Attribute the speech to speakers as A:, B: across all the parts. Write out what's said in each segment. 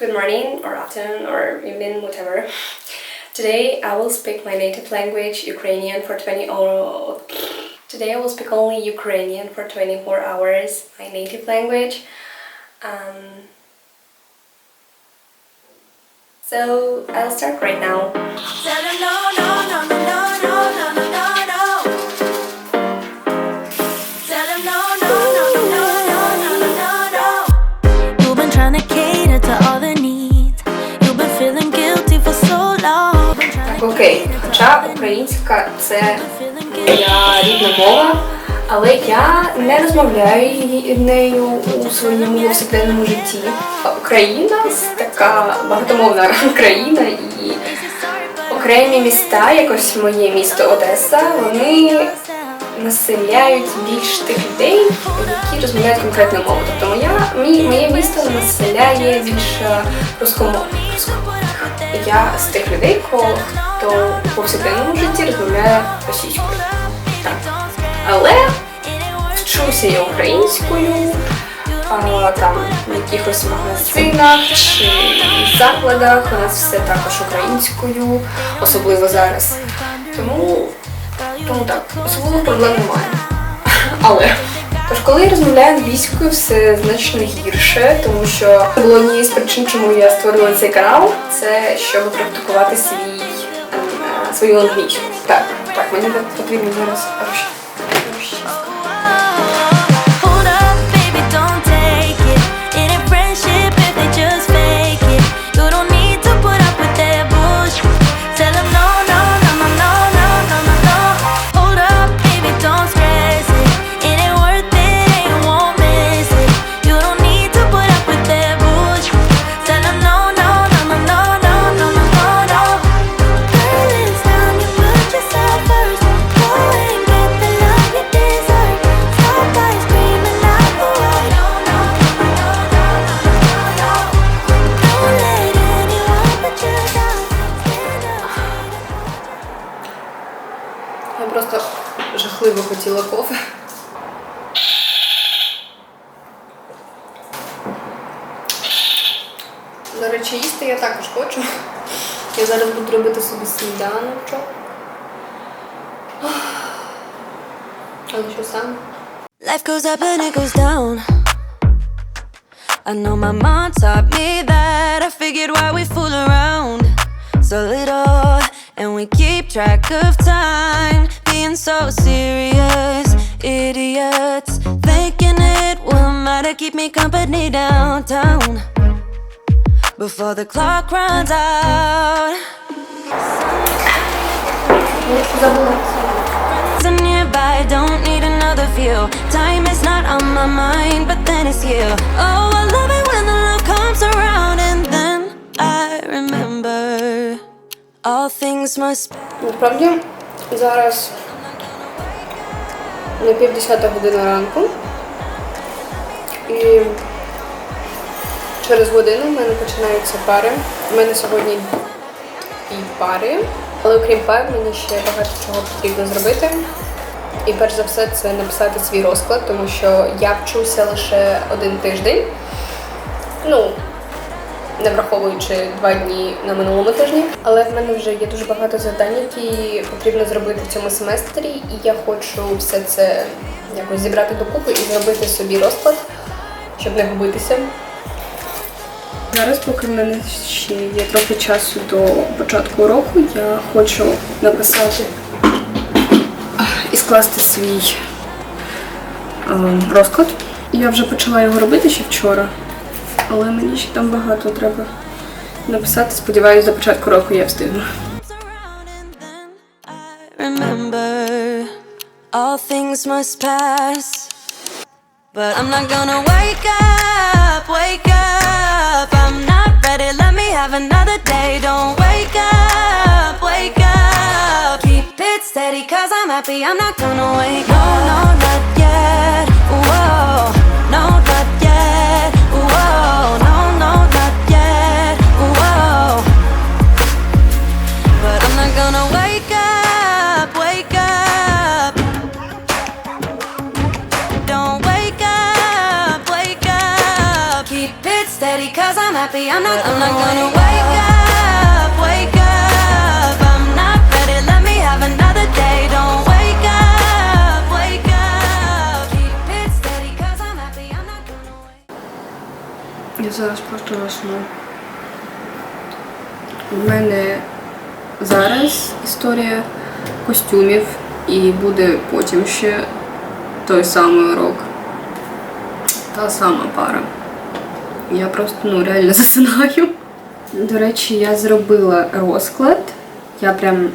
A: Good morning, or afternoon, or evening, whatever. Today I will speak my native language, Ukrainian, for 20 or Today I will speak only Ukrainian for 24 hours, my native language. Um, so I'll start right now. Хоча українська це моя рідна мова, але я не розмовляю нею у своєму повсякденному житті. Україна така багатомовна країна і окремі міста, як ось моє місто Одеса, вони населяють більш тих людей, які розмовляють конкретну мову. Тобто моя мій, моє місто населяє більш рускомовних. Я з тих людей, ко- хто в повсякденному житті розмовляє російською. Так. Але вчуся я українською, а, там в якихось магазинах чи закладах у нас все також українською, особливо зараз. Тому, тому так, особливо проблем немає. Але тож, коли я розмовляю англійською, все значно гірше, тому що це було однією з причин, чому я створила цей канал, це щоб практикувати свій е, свою англійську. Так, так, мені потрібно зараз розч- жахливо. До речі, їсти я також хочу. Я зараз буду робити собі сніданочок. Але що саме?
B: Life goes up and it goes down. I know my mom taught me that. I figured why we fool around so little, and we keep track of time, being so serious. Idiots thinking it will matter, keep me company downtown before the clock runs out. So nearby, don't need another view. Time is not on my mind, but then it's you. Oh, I love it when the love comes around, and then I remember all things must.
A: Naprawdę? Zaraz на півдесята година ранку. І через годину в мене починаються пари. У мене сьогодні і пари. Але окрім пар, мені ще багато чого потрібно зробити. І перш за все це написати свій розклад, тому що я вчуся лише один тиждень. Ну, не враховуючи два дні на минулому тижні. Але в мене вже є дуже багато завдань, які потрібно зробити в цьому семестрі, і я хочу все це якось зібрати докупи і зробити собі розклад, щоб не губитися. Зараз, поки в мене ще є трохи часу до початку уроку, я хочу написати і скласти свій е, розклад. Я вже почала його робити ще вчора, але мені ще там багато треба написати. Сподіваюсь, до початку року я встигну.
B: all things must pass. But I'm not gonna wake up, wake up. I'm not ready, let me have another day. Don't wake up, wake up. Keep it steady, cause I'm happy. I'm not gonna wake up. No, no, not
A: зараз просто засну. У мене зараз історія костюмів і буде потім ще той самий урок. Та сама пара. Я просто ну, реально засинаю. До речі, я зробила розклад. Я прям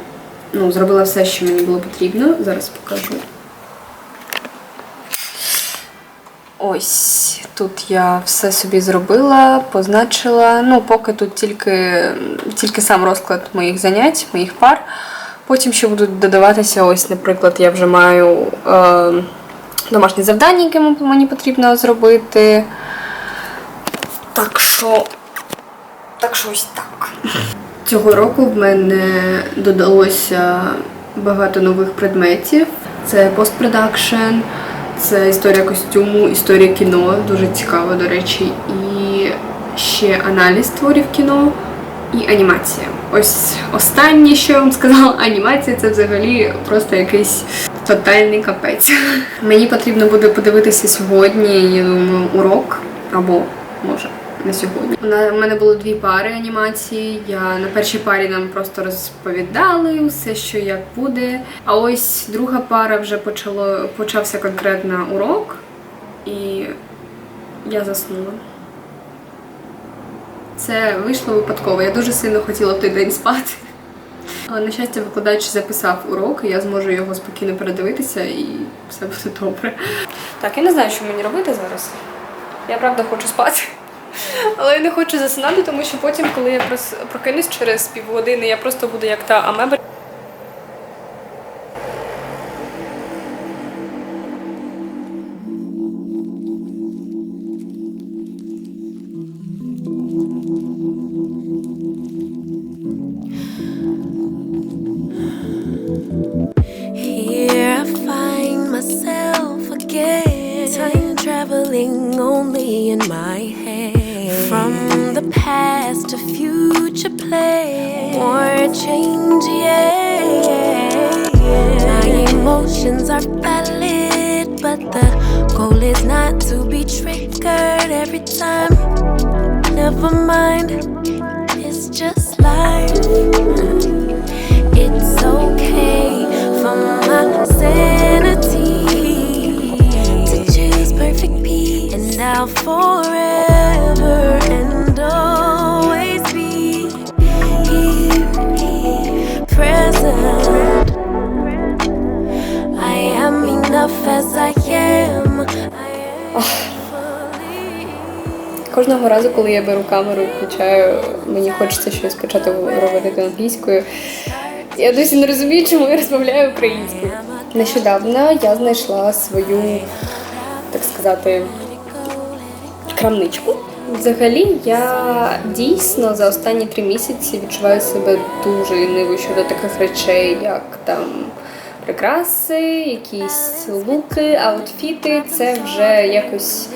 A: ну, зробила все, що мені було потрібно. Зараз покажу. Ось тут я все собі зробила, позначила. Ну, поки тут тільки, тільки сам розклад моїх занять, моїх пар. Потім ще будуть додаватися, ось, наприклад, я вже маю е, домашні завдання, які мені потрібно зробити. Так що. Так що ось так. Цього року в мене додалося багато нових предметів. Це постпродакшн, це історія костюму, історія кіно, дуже цікаво, до речі, і ще аналіз творів кіно і анімація. Ось останнє, що я вам сказала, анімація це взагалі просто якийсь тотальний капець. Мені потрібно буде подивитися сьогодні, я думаю, урок або може на сьогодні. У мене було дві пари анімації. Я на першій парі нам просто розповідали все, що як буде. А ось друга пара вже почало почався конкретно урок, і я заснула. Це вийшло випадково. Я дуже сильно хотіла в той день спати. Але, на щастя, викладач записав урок, і я зможу його спокійно передивитися і все буде добре. Так, я не знаю, що мені робити зараз. Я правда хочу спати. Але я не хочу засинати, тому що потім, коли я прокинусь через півгодини, я просто буду як та амеба.
C: Emotions are valid, but the goal is not to be triggered every time. Never mind, it's just life. It's okay for my sanity to choose perfect peace, and I'll forever
A: Кожного разу, коли я беру камеру включаю, мені хочеться щось почати говорити англійською. Я досі не розумію, чому я розмовляю українською. Нещодавно я знайшла свою, так сказати, крамничку. Взагалі, я дійсно за останні три місяці відчуваю себе дуже лінивою щодо таких речей, як там прикраси, якісь луки, аутфіти. Це вже якось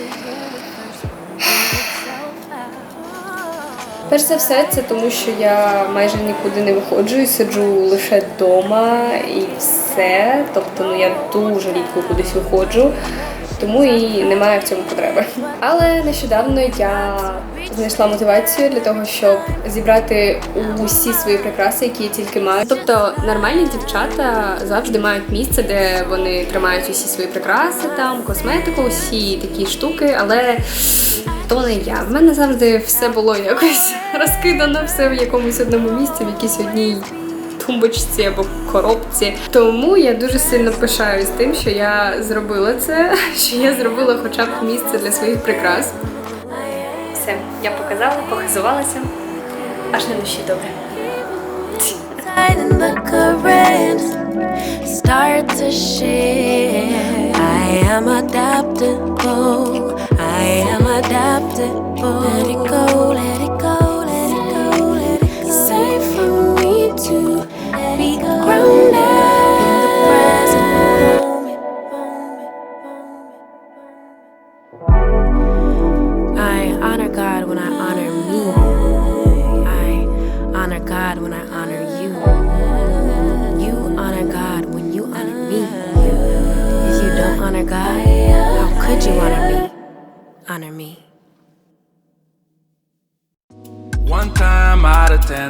A: Перш за все, це тому, що я майже нікуди не виходжу і сиджу лише вдома і все. Тобто, ну я дуже рідко кудись виходжу, тому і немає в цьому потреби. Але нещодавно я знайшла мотивацію для того, щоб зібрати усі свої прикраси, які я тільки маю. Тобто нормальні дівчата завжди мають місце, де вони тримають усі свої прикраси, там косметику, усі такі штуки, але то не я. В мене завжди все було якось розкидано, все в якомусь одному місці, в якійсь одній тумбочці або коробці. Тому я дуже сильно пишаюсь тим, що я зробила це, що я зробила хоча б місце для своїх прикрас. Все, я показала, похизувалася. Аж на душі добре.
C: in the current start to shift. I am adaptable. I am adaptable. Let it go, let it go,
D: One time out of ten,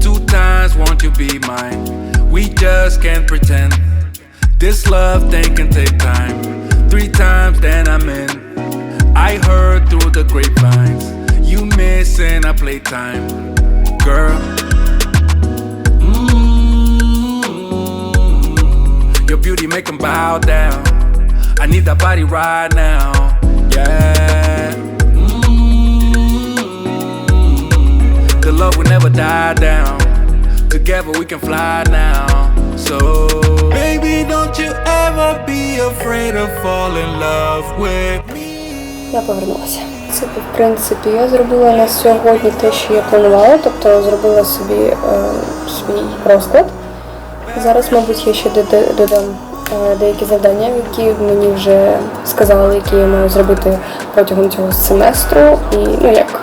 D: two times won't you be mine? We just can't pretend. This love thing can take time. Three times then I'm in. I heard through the grapevines, you missing our playtime, girl. Mm, Your beauty make 'em bow down. I need that body right now, yeah. Love will never die down. Together we can fly now. So, baby, don't you ever be afraid to fall in love with me.
A: Я повернулася. Це, в принципі, я зробила на сьогодні те, що я планувала, тобто зробила собі е, свій розклад. Зараз, мабуть, я ще додам е, деякі завдання, які мені вже сказали, які я маю зробити протягом цього семестру. І ну як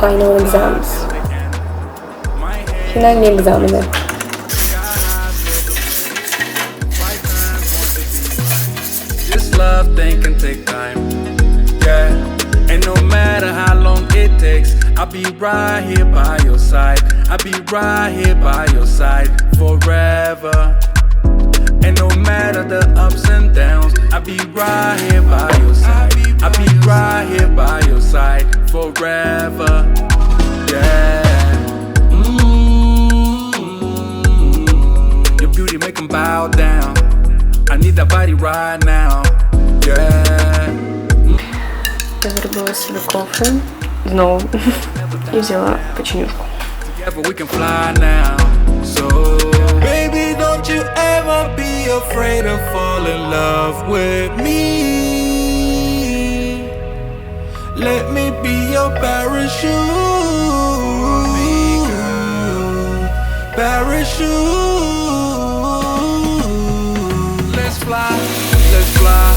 A: final exams.
D: finalnie egzaminy. I'll be right here by your side. I'll be right here by your side forever. And no matter the ups and downs, I'll be right here by your side. I'll be right here by your side forever. Yeah. beauty make 'em bow down. I need that body right now. Yeah.
A: Я зробила собі кофе знову і взяла печенюшку.
D: Together we can fly now. So, baby, don't you ever be afraid to fall in love with me. Let me be your parachute. Parachute. Fly, let's fly,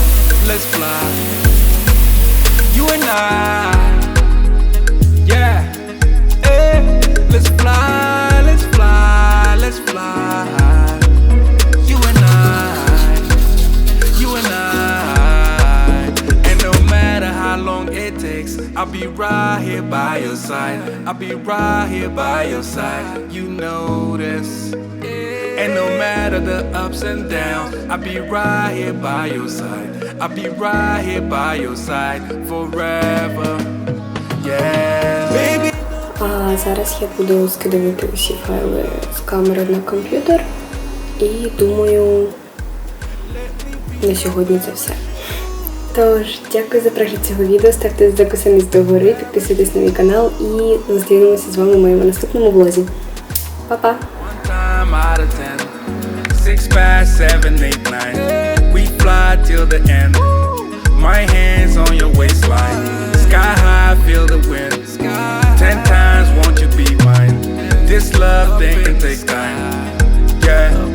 D: let's fly. You and I. Yeah. Hey, let's fly, let's fly, let's fly. You and I, you and I. And no matter how long it takes, I'll be right here by your side. I'll be right here by your side. You know this. No matter the ups and downs, I'll be right here by your side. I'll be right here by your side forever. Yeah. Baby.
A: А зараз я буду скидувати усі файли з камери на комп'ютер. І думаю, на сьогодні це все. Тож, дякую за перегляд цього відео. Ставте записаність до гори, підписуйтесь на мій канал і зустрінемося з вами в моєму наступному влозі. Па-па!
D: Six, past seven, eight, nine. We fly till the end. My hands on your waistline. Sky high, feel the wind. Ten times won't you be mine? This love thing can take time. Yeah.